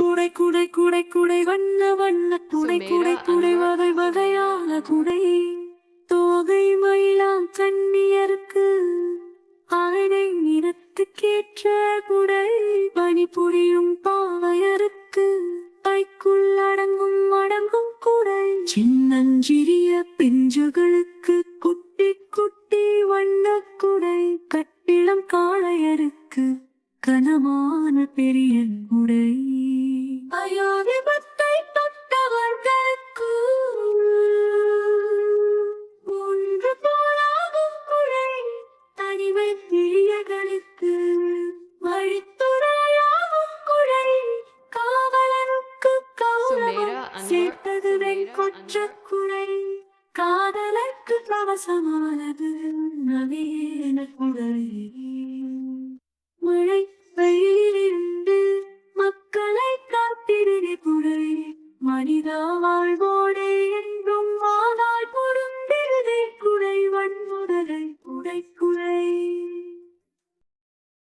குடை குடை குடை குடை வண்ண வண்ண குடை குடை குடை வகை வகையான குடை. தோகை மயிலாம் கண்ணியருக்கு ஆடை நிறத்துக்கேற்ற குடை. பணிபுரியும் பாவையருக்கு பைக்குள் அடங்கும் அடங்கும் குடை. சின்னஞ்சிறிய பிஞ்சுகளுக்கு குட்டி குட்டி வண்ண குடை. கட்டிடம் காளையருக்கு கனமான பெரிய குடை. சுமேரா, கௌரவம் அன்வர், சேர்த்தது சுமேரா, வெண்கொற்ற காதலுக்கு கவசமானது நவீன குரல். மழை வெயிலிருந்து மக்களை காத்திடுதி குடை மனிதா வாழ்வோடே என்றும் வாதாள்